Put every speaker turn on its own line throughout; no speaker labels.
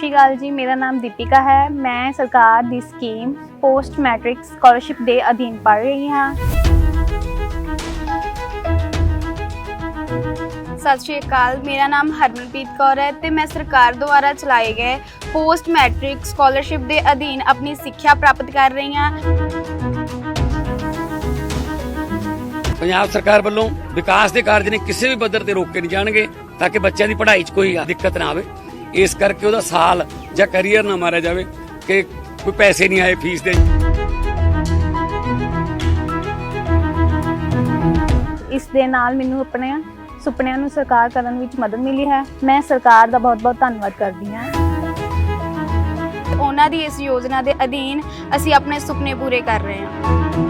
ਸ਼੍ਰੀ ਅਕਾਲ ਜੀ ਮੇਰਾ ਨਾਮ ਦੀਪਿਕਾ ਹੈ। ਮੈਂ ਸਰਕਾਰ ਦੀ ਸਕੀਮ ਪੋਸਟ ਮੈਟ੍ਰਿਕ ਸਕਾਲਰਸ਼ਿਪ ਦੇ ਅਧੀਨ ਪੜ੍ਹ ਰਹੀ ਹਾਂ।
ਸਤਿ ਸ਼੍ਰੀ ਅਕਾਲ ਮੇਰਾ ਨਾਮ ਹਰਮਨਪ੍ਰੀਤ ਕੌਰ ਹੈ ਤੇ ਮੈਂ ਸਰਕਾਰ ਦੁਆਰਾ ਚਲਾਏ ਗਏ ਪੋਸਟ ਮੈਟ੍ਰਿਕ ਸਕਾਲਰਸ਼ਿਪ ਦੇ ਅਧੀਨ ਆਪਣੀ ਸਿੱਖਿਆ ਪ੍ਰਾਪਤ ਕਰ ਰਹੀ ਹਾਂ।
ਪੰਜਾਬ ਸਰਕਾਰ ਵੱਲੋਂ ਵਿਕਾਸ ਦੇ ਕਾਰਜ ਨੇ ਕਿਸੇ ਵੀ ਪੱਧਰ ਤੇ ਰੋਕੇ ਨਹੀਂ ਜਾਣਗੇ ਤਾਂ ਕਿ ਬੱਚਿਆਂ ਦੀ ਪੜ੍ਹਾਈ 'ਚ ਕੋਈ ਦਿੱਕਤ ਨਾ ਆਵੇ। ਇਸ ਕਰਕੇ ਉਹਦਾ ਸਾਲ ਜਾਂ ਕੈਰੀਅਰ ਨਾ ਮਾਰਿਆ ਜਾਵੇ ਕਿ ਕੋਈ ਪੈਸੇ ਨਹੀਂ ਆਏ ਫੀਸ ਦੇ
ਇਸ ਦੇ ਨਾਲ ਮੈਨੂੰ ਆਪਣੇ ਸੁਪਨਿਆਂ ਨੂੰ ਸਰਕਾਰ ਕਰਨ ਵਿੱਚ ਮਦਦ ਮਿਲੀ ਹੈ। ਮੈਂ ਸਰਕਾਰ ਦਾ ਬਹੁਤ-ਬਹੁਤ ਧੰਨਵਾਦ ਕਰਦੀ ਹਾਂ।
ਉਹਨਾਂ ਦੀ ਇਸ ਯੋਜਨਾ ਦੇ ਅਧੀਨ ਅਸੀਂ ਆਪਣੇ ਸੁਪਨੇ ਪੂਰੇ ਕਰ ਰਹੇ ਹਾਂ।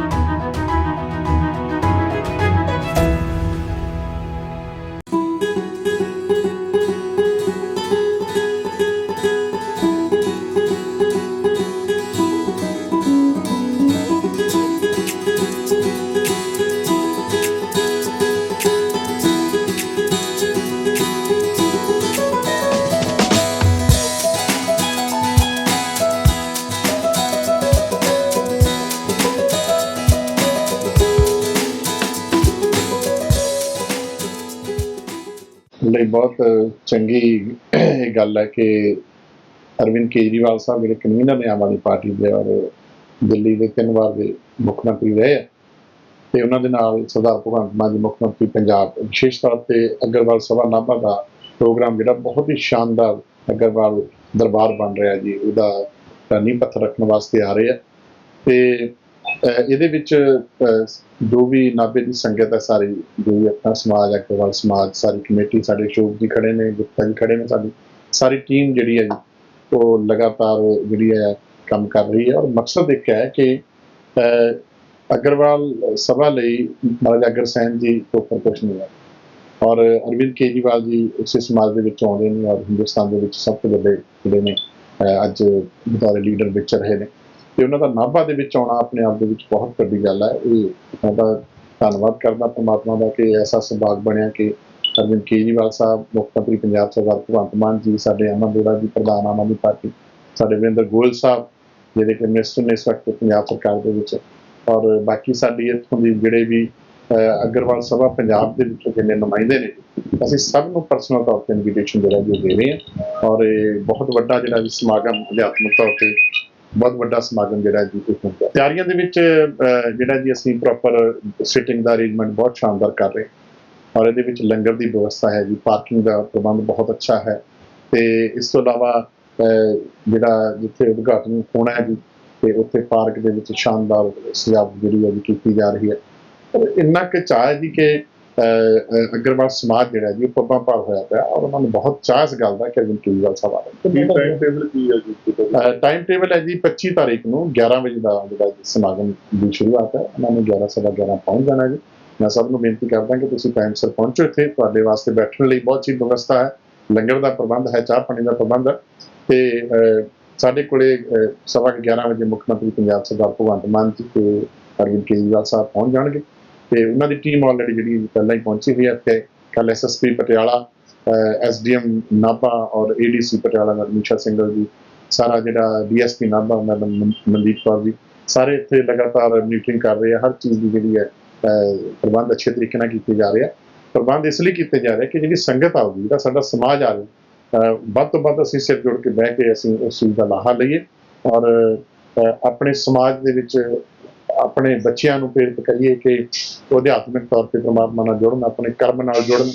ਲਈ ਬਹੁਤ ਚੰਗੀ ਇਹ ਗੱਲ ਹੈ ਕਿ ਅਰਵਿੰਦ ਕੇਜਰੀਵਾਲ ਸਾਹਿਬ ਜਿਹੜੇ ਕਨਵੀਨਰ ਨੇ ਆਮ ਆਦਮੀ ਪਾਰਟੀ ਦੇ ਔਰ ਦਿੱਲੀ ਦੇ ਤਿੰਨ ਵਾਰ ਦੇ ਮੁੱਖ ਮੰਤਰੀ ਰਹੇ ਆ, ਤੇ ਉਹਨਾਂ ਦੇ ਨਾਲ ਸਰਦਾਰ ਭਗਵੰਤ ਮਾਨ ਜੀ ਮੁੱਖ ਮੰਤਰੀ ਪੰਜਾਬ, ਵਿਸ਼ੇਸ਼ ਤੌਰ ਤੇ ਅਗਰਵਾਲ ਸਭਾ ਨਾਭਾ ਦਾ ਪ੍ਰੋਗਰਾਮ ਜਿਹੜਾ ਬਹੁਤ ਹੀ ਸ਼ਾਨਦਾਰ ਅਗਰਵਾਲ ਦਰਬਾਰ ਬਣ ਰਿਹਾ ਜੀ, ਉਹਦਾ ਨੀਂਹ ਪੱਥਰ ਰੱਖਣ ਵਾਸਤੇ ਆ ਰਹੇ ਆ। ਤੇ ਇਹਦੇ ਵਿੱਚ ਜੋ ਵੀ ਨਾਭੇ ਦੀ ਸੰਗਤ ਹੈ ਸਾਰੀ, ਜੋ ਵੀ ਆਪਣਾ ਸਮਾਜ, ਅਗਰਵਾਲ ਸਮਾਜ, ਸਾਰੀ ਕਮੇਟੀ, ਸਾਡੇ ਸ਼ੋਕ ਜੀ ਖੜੇ ਨੇ, ਗੁਪਤਾ ਜੀ ਖੜੇ ਨੇ, ਸਾਡੀ ਸਾਰੀ ਟੀਮ ਜਿਹੜੀ ਹੈ ਜੀ, ਉਹ ਲਗਾਤਾਰ ਜਿਹੜੀ ਹੈ ਕੰਮ ਕਰ ਰਹੀ ਹੈ ਔਰ ਮਕਸਦ ਇੱਕ ਹੈ ਕਿ ਅਗਰਵਾਲ ਸਭਾ ਲਈ ਮਹਾਰਾਜਾ ਅਗਰਸੈਨ ਜੀ ਤੋਂ ਉੱਪਰ ਕੁਛ ਨਹੀਂ ਹੈ। ਔਰ ਅਰਵਿੰਦ ਕੇਜਰੀਵਾਲ ਜੀ ਉਸੇ ਸਮਾਜ ਦੇ ਵਿੱਚ ਆਉਂਦੇ ਨੇ ਔਰ ਹਿੰਦੁਸਤਾਨ ਦੇ ਵਿੱਚ ਸਭ ਤੋਂ ਵੱਡੇ ਜਿਹੜੇ ਨੇ ਅੱਜ ਬਤੌਰ ਲੀਡਰ ਵਿੱਚ ਰਹੇ ਨੇ। ਤੇ ਉਹਨਾਂ ਦਾ ਨਾਭਾ ਦੇ ਵਿੱਚ ਆਉਣਾ ਆਪਣੇ ਆਪ ਦੇ ਵਿੱਚ ਬਹੁਤ ਵੱਡੀ ਗੱਲ ਹੈ। ਇਹ ਮੈਂ ਤਾਂ ਧੰਨਵਾਦ ਕਰਦਾ ਪਰਮਾਤਮਾ ਦਾ ਕਿ ਐਸਾ ਸੁਭਾਗ ਬਣਿਆ ਕਿ ਅਰਵਿੰਦ ਕੇਜਰੀਵਾਲ ਸਾਹਿਬ ਮੁੱਖ ਮੰਤਰੀ ਪੰਜਾਬ ਸਰਦਾਰ ਭਗਵੰਤ ਮਾਨ ਜੀ ਸਾਡੇ ਅਮਨ ਅਰੋੜਾ ਜੀ ਪ੍ਰਧਾਨ ਆਮ ਆਦਮੀ ਪਾਰਟੀ ਸਾਡੇ ਵਿੰਦਰ ਗੋਇਲ ਸਾਹਿਬ ਜਿਹੜੇ ਕਿ ਮਿਨਿਸਟਰ ਨੇ ਇਸ ਵਕਤ ਪੰਜਾਬ ਸਰਕਾਰ ਦੇ ਵਿੱਚ ਔਰ ਬਾਕੀ ਸਾਡੀ ਇੱਥੋਂ ਦੀ ਜਿਹੜੇ ਵੀ ਅਹ, ਅਗਰਵਾਲ ਸਭਾ ਪੰਜਾਬ ਦੇ ਵਿੱਚੋਂ ਜਿੰਨੇ ਨੁਮਾਇੰਦੇ ਨੇ ਅਸੀਂ ਸਭ ਨੂੰ ਪਰਸਨਲ ਤੌਰ ਤੇ ਇਨਵੀਟੇਸ਼ਨ ਜਿਹੜਾ ਜੀ ਉਹ ਦੇ ਰਹੇ ਹਾਂ। ਔਰ ਇਹ ਬਹੁਤ ਵੱਡਾ ਜਿਹੜਾ ਸਮਾਗਮ ਅਧਿਆਤਮਿਕ ਤੌਰ ਤੇ ਬਹੁਤ ਵੱਡਾ ਸਮਾਗਮ ਜਿਹੜਾ ਜੀ ਇਹ ਹੁੰਦਾ। ਤਿਆਰੀਆਂ ਦੇ ਵਿੱਚ ਜਿਹੜਾ ਜੀ ਅਸੀਂ ਪ੍ਰੋਪਰ ਸਿਟਿੰਗ ਦਾ ਅਰੇਂਜਮੈਂਟ ਬਹੁਤ ਸ਼ਾਨਦਾਰ ਕਰ ਰਹੇ ਔਰ ਇਹਦੇ ਵਿੱਚ ਲੰਗਰ ਦੀ ਵਿਵਸਥਾ ਹੈ ਜੀ ਪਾਰਕਿੰਗ ਦਾ ਪ੍ਰਬੰਧ ਬਹੁਤ ਅੱਛਾ ਹੈ। ਤੇ ਇਸ ਤੋਂ ਇਲਾਵਾ ਜਿਹੜਾ ਜਿੱਥੇ ਉਦਘਾਟਨ ਹੋਣਾ ਹੈ ਜੀ, ਤੇ ਉੱਥੇ ਪਾਰਕ ਦੇ ਵਿੱਚ ਸ਼ਾਨਦਾਰ ਸਜਾਵਟ ਜਿਹੜੀ ਹੈ ਜੀ ਕੀਤੀ ਜਾ ਰਹੀ ਹੈ। ਪਰ ਇੰਨਾ ਕੁ ਚਾਹ ਹੈ ਜੀ ਕਿ ਅਗਰਵਾਲ ਸਮਾਜ ਜਿਹੜਾ ਜੀ ਪੱਬਾਂ ਭਾਰ ਹੋਇਆ ਪਿਆ ਔਰ ਉਹਨਾਂ ਨੂੰ ਬਹੁਤ ਚਾਹ ਇਸ ਗੱਲ ਦਾ ਕਿ ਅਰਵਿੰਦ ਕੇਜਰੀਵਾਲ ਸਾਹਿਬ ਆ ਰਹੇ
ਟਾਈਮ ਟੇਬਲ ਕੀ ਹੈ ਜੀ
ਟਾਈਮ ਟੇਬਲ ਹੈ ਜੀ 25 ਤਾਰੀਖ ਨੂੰ 11 ਵਜੇ ਦਾ ਜਿਹੜਾ ਸਮਾਗਮ ਦੀ ਸ਼ੁਰੂਆਤ ਹੈ। ਉਹਨਾਂ ਨੇ 11 ਸਵਾ 11 ਪਹੁੰਚ ਜਾਣਾ ਜੀ। ਮੈਂ ਸਭ ਨੂੰ ਬੇਨਤੀ ਕਰਦਾ ਕਿ ਤੁਸੀਂ ਟਾਈਮ ਸਿਰ ਪਹੁੰਚੋ ਇੱਥੇ। ਤੁਹਾਡੇ ਵਾਸਤੇ ਬੈਠਣ ਲਈ ਬਹੁਤ ਚੀਜ਼ ਵਿਵਸਥਾ ਹੈ। ਲੰਗਰ ਦਾ ਪ੍ਰਬੰਧ ਹੈ ਚਾਹ ਪਾਣੀ ਦਾ ਪ੍ਰਬੰਧ ਹੈ। ਤੇ ਸਾਡੇ ਕੋਲੇ ਸਵਾ ਕੁ 11 ਵਜੇ ਮੁੱਖ ਮੰਤਰੀ ਪੰਜਾਬ ਸਰਦਾਰ ਭਗਵੰਤ ਮਾਨ ਜੀ ਤੇ ਅਰਵਿੰਦ ਕੇਜਰੀਵਾਲ ਸਾਹਿਬ ਪਹੁੰਚ ਜਾਣਗੇ। ਤੇ ਉਹਨਾਂ ਦੀ ਟੀਮ ਆਲਰੇਡੀ ਜਿਹੜੀ ਪਹਿਲਾਂ ਹੀ ਪਹੁੰਚੀ ਹੋਈ ਹੈ ਤੇ ਕੱਲ ਐਸਐਸਪੀ ਪਟਿਆਲਾ ਐਸਡੀਐਮ ਨਾਭਾ ਔਰ ਏਡੀਸੀ ਪਟਿਆਲਾ ਨਰਮੀਸ਼ਾ ਸਿੰਘਲ ਜੀ। ਸਾਰਾ ਜਿਹੜਾ ਡੀਐਸਪੀ ਨਾਭਾ ਮੈਡਮ ਮਨਦੀਪ ਕੌਰ ਜੀ। ਸਾਰੇ ਇੱਥੇ ਲਗਾਤਾਰ ਮੀਟਿੰਗ ਕਰ ਰਹੇ ਆ, ਹਰ ਚੀਜ਼ ਦੀ ਜਿਹੜੀ ਹੈ ਪ੍ਰਬੰਧ ਅੱਛੇ ਤਰੀਕੇ ਨਾਲ ਕੀਤੇ ਜਾ ਰਹੇ ਆ। ਪ੍ਰਬੰਧ ਇਸ ਲਈ ਕੀਤੇ ਜਾ ਰਹੇ ਕਿ ਜਿਹੜੀ ਸੰਗਤ ਆਊਗੀ, ਜਿਹੜਾ ਸਾਡਾ ਸਮਾਜ ਆ ਰਿਹਾ ਵੱਧ ਤੋਂ ਵੱਧ ਅਸੀਂ ਸਿਰ ਜੋੜ ਕੇ ਬਹਿ ਕੇ ਅਸੀਂ ਉਸ ਚੀਜ਼ ਦਾ ਲਾਹਾ ਲਈਏ ਔਰ ਆਪਣੇ ਸਮਾਜ ਦੇ ਵਿੱਚ ਆਪਣੇ ਬੱਚਿਆਂ ਨੂੰ ਪ੍ਰੇਰਿਤ ਕਰੀਏ ਕਿ ਉਹ ਅਧਿਆਤਮਿਕ ਤੌਰ ਤੇ ਪ੍ਰਮਾਤਮਾ ਨਾਲ ਜੁੜਨ ਆਪਣੇ ਕਰਮ ਨਾਲ ਜੁੜਨ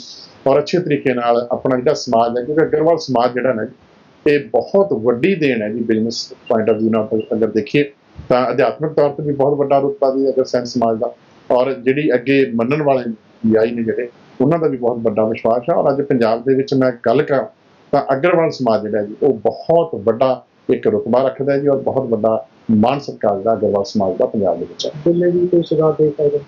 ਔਰ ਅੱਛੇ ਤਰੀਕੇ ਨਾਲ ਆਪਣਾ ਜਿਹੜਾ ਸਮਾਜ ਹੈ ਕਿਉਂਕਿ ਅਗਰਵਾਲ ਸਮਾਜ ਜਿਹੜਾ ਨਾ ਜੀ, ਇਹ ਬਹੁਤ ਵੱਡੀ ਦੇਣ ਹੈ ਜੀ ਬਿਜ਼ਨਸ ਪੁਆਇੰਟ ਆਫ View ਨਾਲ ਅਗਰ ਦੇਖੀਏ ਤਾਂ ਅਧਿਆਤਮਿਕ ਤੌਰ ਤੇ ਵੀ ਬਹੁਤ ਵੱਡਾ ਰੁਤਬਾ ਦੀ ਅਗਰ ਸੈਂਸ ਸਮਾਜ ਦਾ ਔਰ ਜਿਹੜੀ ਅੱਗੇ ਮੰਨਣ ਵਾਲੇ ਆਈ ਨੇ ਜਿਹੜੇ ਉਹਨਾਂ ਦਾ ਵੀ ਬਹੁਤ ਵੱਡਾ ਵਿਸ਼ਵਾਸ ਹੈ ਔਰ ਅੱਜ ਪੰਜਾਬ ਦੇ ਵਿੱਚ ਮੈਂ ਗੱਲ ਕਰਾਂ ਤਾਂ ਅਗਰਵਾਲ ਸਮਾਜ ਜਿਹੜਾ ਜੀ ਉਹ ਬਹੁਤ ਵੱਡਾ ਇੱਕ ਰੁਤਬਾ ਰੱਖਦਾ ਜੀ ਔਰ ਬਹੁਤ ਵੱਡਾ ਮਾਨ ਸਤਿਕਾਰ ਦਾ ਅਗਰਵਾਲ ਸਮਾਜ ਦਾ ਪੰਜਾਬ ਦੇ ਵਿੱਚ ਹੈ।
ਦਿੱਲੀ ਵੀ ਕੋਈ ਸੁਝਾਅ ਦੇ ਸਕਦੇ?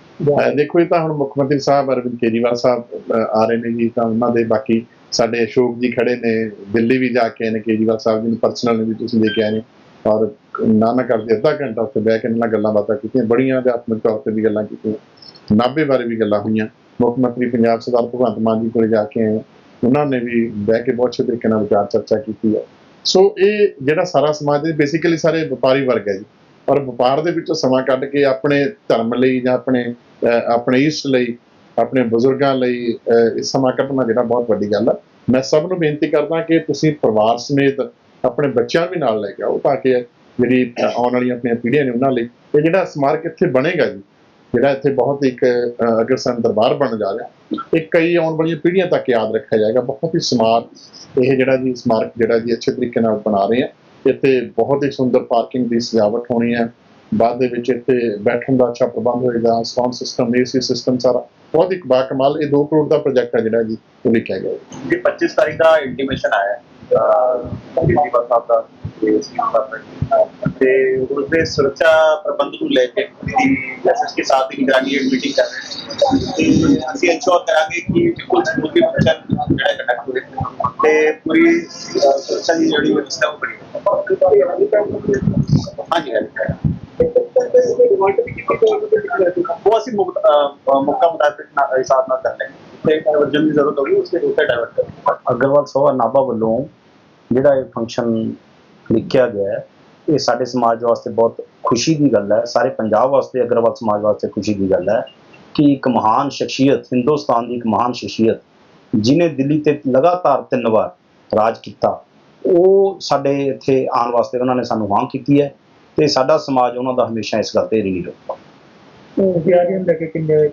ਦੇਖੋ ਇਹ ਤਾਂ ਹੁਣ ਮੁੱਖ ਮੰਤਰੀ ਸਾਹਿਬ ਅਰਵਿੰਦ ਕੇਜਰੀਵਾਲ ਸਾਹਿਬ ਆ ਰਹੇ ਨੇ ਜੀ ਤਾਂ ਉਹਨਾਂ ਦੇ ਬਾਕੀ ਸਾਡੇ ਅਸ਼ੋਕ ਜੀ ਖੜੇ ਨੇ ਦਿੱਲੀ ਵੀ ਜਾ ਕੇ ਨੇ ਕੇਜਰੀਵਾਲ ਸਾਹਿਬ ਜੀ ਨੂੰ ਪਰਸਨਲ ਵੀ ਤੁਸੀਂ ਦੇ ਕੇ ਆਏ ਨੇ। ਔਰ ਨਾ ਨਾ ਕਰਦੇ ਅੱਧਾ ਘੰਟਾ ਉੱਥੇ ਬਹਿ ਕੇ ਇਹਨਾਂ ਨਾਲ ਗੱਲਾਂ ਬਾਤਾਂ ਕੀਤੀਆਂ ਬੜੀਆਂ ਅਧਿਆਤਮਿਕ ਤੌਰ ਤੇ ਵੀ ਗੱਲਾਂ ਕੀਤੀਆਂ ਨਾਭੇ ਬਾਰੇ ਵੀ ਗੱਲਾਂ ਹੋਈਆਂ। ਮੁੱਖ ਮੰਤਰੀ ਪੰਜਾਬ ਸਰਦਾਰ ਭਗਵੰਤ ਮਾਨ ਜੀ ਕੋਲੇ ਜਾ ਕੇ ਆਏ ਉਹਨਾਂ ਨੇ ਵੀ ਬਹਿ ਕੇ ਬਹੁਤ ਅੱਛੇ ਤਰੀਕੇ ਨਾਲ ਵਿਚਾਰ ਚਰਚਾ ਕੀਤੀ ਹੈ। ਸੋ ਇਹ ਜਿਹੜਾ ਸਾਰਾ ਸਮਾਜ ਦੇ ਬੇਸਿਕਲੀ ਸਾਰੇ ਵਪਾਰੀ ਵਰਗ ਹੈ ਜੀ। ਔਰ ਵਪਾਰ ਦੇ ਵਿੱਚੋਂ ਸਮਾਂ ਕੱਢ ਕੇ ਆਪਣੇ ਧਰਮ ਲਈ ਜਾਂ ਆਪਣੇ ਆਪਣੇ ਇਸ਼ਟ ਲਈ ਆਪਣੇ ਬਜ਼ੁਰਗਾਂ ਲਈ ਅਹ, ਸਮਾਂ ਕੱਢਣਾ ਜਿਹੜਾ ਬਹੁਤ ਵੱਡੀ ਗੱਲ ਹੈ ਮੈਂ ਸਭ ਨੂੰ ਬੇਨਤੀ ਕਰਦਾ ਕਿ ਤੁਸੀਂ ਪਰਿਵਾਰ ਸਮੇਤ ਆਪਣੇ ਬੱਚਿਆਂ ਵੀ ਨਾਲ ਲੈ ਕੇ ਆਓ ਤਾਂ ਕਿ ਜਿਹੜੀ ਆਉਣ ਵਾਲੀਆਂ ਆਪਣੀਆਂ ਪੀੜ੍ਹੀਆਂ ਨੇ ਉਹਨਾਂ ਲਈ ਇਹ ਜਿਹੜਾ ਸਮਾਰਕ ਇੱਥੇ ਬਣੇਗਾ ਜੀ ਜਿਹੜਾ ਇੱਥੇ ਬਹੁਤ ਇੱਕ ਅਹ, ਅਗਰਸੈਨ ਦਰਬਾਰ ਬਣ ਜਾ ਰਿਹਾ ਇਹ ਕਈ ਆਉਣ ਵਾਲੀਆਂ ਪੀੜ੍ਹੀਆਂ ਤੱਕ ਯਾਦ ਰੱਖਿਆ ਜਾਏਗਾ। ਬਹੁਤ ਹੀ ਸਮਾਰਟ ਇਹ ਜਿਹੜਾ ਜੀ ਸਮਾਰਕ ਜਿਹੜਾ ਜੀ ਅੱਛੇ ਤਰੀਕੇ ਨਾਲ ਬਣਾ ਰਹੇ ਆ। ਇੱਥੇ ਬਹੁਤ ਹੀ ਸੁੰਦਰ ਪਾਰਕਿੰਗ ਦੀ ਸਜਾਵਟ ਹੋਣੀ ਹੈ ਬਾਅਦ ਦੇ ਵਿੱਚ ਇੱਥੇ ਬੈਠਣ ਦਾ ਅੱਛਾ ਪ੍ਰਬੰਧ ਹੋਏਗਾ। ਸਾਊਂਡ ਸਿਸਟਮ ਏਸੀ ਸਿਸਟਮ ਸਾਰਾ ਬਹੁਤ ਹੀ ਬਾਕਮਾਲ ਇਹ 2 ਕਰੋੜ ਦਾ ਪ੍ਰੋਜੈਕਟ ਹੈ ਜਿਹੜਾ ਜੀ ਉਹ ਲਿਖਿਆ ਗਿਆ। ਹੈ।
ਜੀ 25 ਤਾਰੀਖ ਦਾ ਇੰਟੀਮੇਸ਼ਨ ਆਇਆ। ਹੈ ਪ੍ਰਿੰਸੀਪਲ ਸਾਹਿਬ ਦਾ ਤੇ ਸੀਐਮ ਸਾਹਿਬ ਦਾ ਤੇ ਸੁਰੱਖਿਆ ਪ੍ਰਬੰਧ ਨੂੰ ਲੈ ਕੇ ਐਸਐਸ ਕੇ ਸਾਥ ਹੀ ਨਿਗਰਾਨੀ ਇੱਕ ਮੀਟਿੰਗ ਕਰ ਰਹੇ ਤੇ ਅਸੀਂ ਇੰਸ਼ੋਰ ਕਰਾਂਗੇ ਕਿ ਬਿਲਕੁਲ ਸਮੂਥਲੀ ਫੰਕਸ਼ਨ ਜਿਹੜਾ ਕੰਡਕਟ ਹੋਵੇ ਤੇ ਪੂਰੀ ਸੁਰੱਖਿਆ ਦੀ ਜਿਹੜੀ ਵਿਵਸਥਾ ਉਹ ਬਣੀ ਹਾਂਜੀ ਹਾਂਜੀ। ਉਹ ਅਸੀਂ ਮੌਕਾ ਮੁਤਾਬਿਕ ਹਿਸਾਬ ਨਾਲ ਕਰ ਲੈਂਗੇ ਤੇ ਅਰਜਨ ਦੀ ਜ਼ਰੂਰਤ ਹੋਗੀ ਉਸਕੇ ਉੱਤੇ ਡਾਇਵਰਟ ਕਰਾਂਗੇ
ਅਗਰਵਾਲ ਸਭਾ ਨਾਭਾ ਵੱਲੋਂ ਜਿਹੜਾ ਇਹ ਫੰਕਸ਼ਨ ਲਿਖਿਆ ਗਿਆ ਹੈ। ਇਹ ਸਾਡੇ ਸਮਾਜ ਵਾਸਤੇ ਬਹੁਤ ਖੁਸ਼ੀ ਦੀ ਗੱਲ ਹੈ। ਸਾਰੇ ਪੰਜਾਬ ਵਾਸਤੇ, ਅਗਰਵਾਲ ਸਮਾਜ ਵਾਸਤੇ ਖੁਸ਼ੀ ਦੀ ਗੱਲ ਹੈ ਕਿ ਇੱਕ ਮਹਾਨ ਸ਼ਖਸੀਅਤ, ਹਿੰਦੁਸਤਾਨ ਦੀ ਇੱਕ ਮਹਾਨ ਸ਼ਖਸੀਅਤ, ਜਿਨੇ ਦਿੱਲੀ ਤੇ ਲਗਾਤਾਰ ਤਿੰਨ ਵਾਰ ਰਾਜ ਕੀਤਾ, ਉਹ ਸਾਡੇ ਇੱਥੇ ਆਉਣ ਵਾਸਤੇ ਉਹਨਾਂ ਨੇ ਸਾਨੂੰ ਵਾਂਗ ਕੀਤੀ ਹੈ ਤੇ ਸਾਡਾ ਸਮਾਜ ਉਹਨਾਂ ਦਾ ਹਮੇਸ਼ਾ ਇਸ ਗੱਲ ਤੇ ਰੀਣੀ ਰਹੂਗਾ
ਕਿੰਨੇ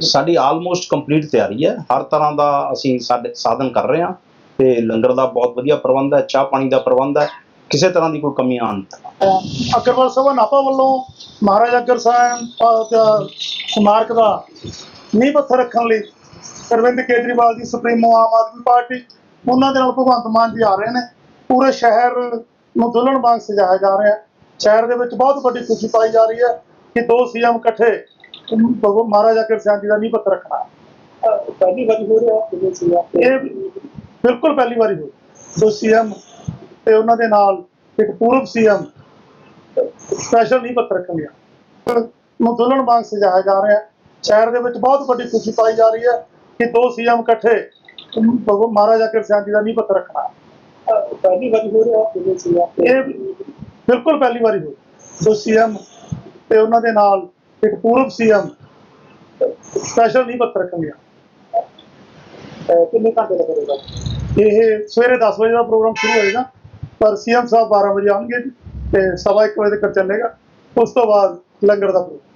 ਸਾਡੀ ਆਲਮੋਸਟ ਕੰਪਲੀਟ ਤਿਆਰੀ ਹੈ। ਹਰ ਤਰ੍ਹਾਂ ਦਾ ਅਸੀਂ ਸਾਡੇ, ਸਾਧਨ ਕਰ ਰਹੇ ਹਾਂ। ਤੇ ਲੰਗਰ ਦਾ ਬਹੁਤ ਵਧੀਆ ਪ੍ਰਬੰਧ ਹੈ ਚਾਹ ਪਾਣੀ ਦਾ ਪ੍ਰਬੰਧ ਹੈ ਕਿਸੇ ਤਰ੍ਹਾਂ ਦੀ ਕੋਈ ਕਮੀ ਆਉਣ
ਅਗਰਵਾਲ ਸਭਾ ਨਾਪਾ ਵੱਲੋਂ ਮਹਾਰਾਜਾ ਅਗਰ ਸਾਹਿਬ ਸਮਾਰਕ ਦਾ ਨੀਂਹ ਪੱਥਰ ਰੱਖਣ ਲਈ ਅਰਵਿੰਦ ਕੇਜਰੀਵਾਲ ਦੀ ਸੁਪਰੀਮੋ ਆਮ ਆਦਮੀ ਪਾਰਟੀ ਉਹਨਾਂ ਦੇ ਨਾਲ ਭਗਵੰਤ ਮਾਨ ਜੀ ਆ ਰਹੇ ਨੇ। ਪੂਰੇ ਸ਼ਹਿਰ ਨੂੰ ਦੁਲਹਨ ਵਾਂਗ ਸਜਾਇਆ ਜਾ ਰਿਹਾ ਹੈ। ਸ਼ਹਿਰ ਦੇ ਵਿੱਚ ਬਹੁਤ ਵੱਡੀ ਖੁਸ਼ੀ ਪਾਈ ਜਾ ਰਹੀ ਹੈ ਕਿ ਦੋ ਸੀਐਮ ਇਕੱਠੇ ਮਹਾਰਾਜਾ ਅਗਰ ਸਾਹਿਬ ਜੀ ਦਾ ਨੀਂਹ ਪੱਥਰ ਰੱਖਣਾ ਪਹਿਲੀ ਵਾਰੀ ਹੋ ਰਿਹਾ ਇਹ ਬਿਲਕੁਲ ਪਹਿਲੀ ਵਾਰੀ ਹੋ ਦੋ ਸੀਐਮ ਤੇ ਉਹਨਾਂ ਦੇ ਨਾਲ ਇੱਕ ਪੂਰਵ ਸੀਐਮ ਸਪੈਸ਼ਲ ਨਹੀਂ ਪੱਤਰ ਰੱਖਿਆ ਨੂੰ ਦੁਲਹਨ ਵਾਂਗ ਸਜਾਇਆ ਜਾ ਰਿਹਾ ਸ਼ਹਿਰ ਦੇ ਵਿੱਚ ਬਹੁਤ ਵੱਡੀ ਖੁਸ਼ੀ ਪਾਈ ਜਾ ਰਹੀ ਹੈ ਕਿ ਦੋ ਸੀਐਮ ਇਕੱਠੇ ਮਹਾਰਾਜਾ ਸਾਹਿਬ ਜੀ ਦਾ ਨਹੀਂ ਪੱਤਰ ਰੱਖਣਾ। ਪਹਿਲੀ ਵਾਰੀ ਹੋ ਰਿਹਾ ਇਹ ਬਿਲਕੁਲ ਪਹਿਲੀ ਵਾਰੀ ਹੋ ਦੋ ਸੀਐਮ ਤੇ ਉਹਨਾਂ ਦੇ ਨਾਲ ਇੱਕ ਪੂਰਵ ਸੀਐਮ ਸਪੈਸ਼ਲ ਨਹੀਂ ਪੱਤਰ ਰੱਖਿਆ ਕਿੰਨੇ ਘੰਟੇ ਲੱਗੇਗਾ ਇਹ ਸਵੇਰੇ 10 ਵਜੇ ਦਾ ਪ੍ਰੋਗਰਾਮ ਸ਼ੁਰੂ ਹੋਏਗਾ, ਪਰ ਸੀਐਮ ਸਾਹਿਬ 12 ਵਜੇ ਆਉਣਗੇ ਤੇ ਸਵਾ ਇੱਕ ਵਜੇ ਤੱਕ ਚੱਲੇਗਾ। ਉਸ ਤੋਂ ਬਾਅਦ ਲੰਗਰ ਦਾ ਪ੍ਰੋਗਰਾਮ।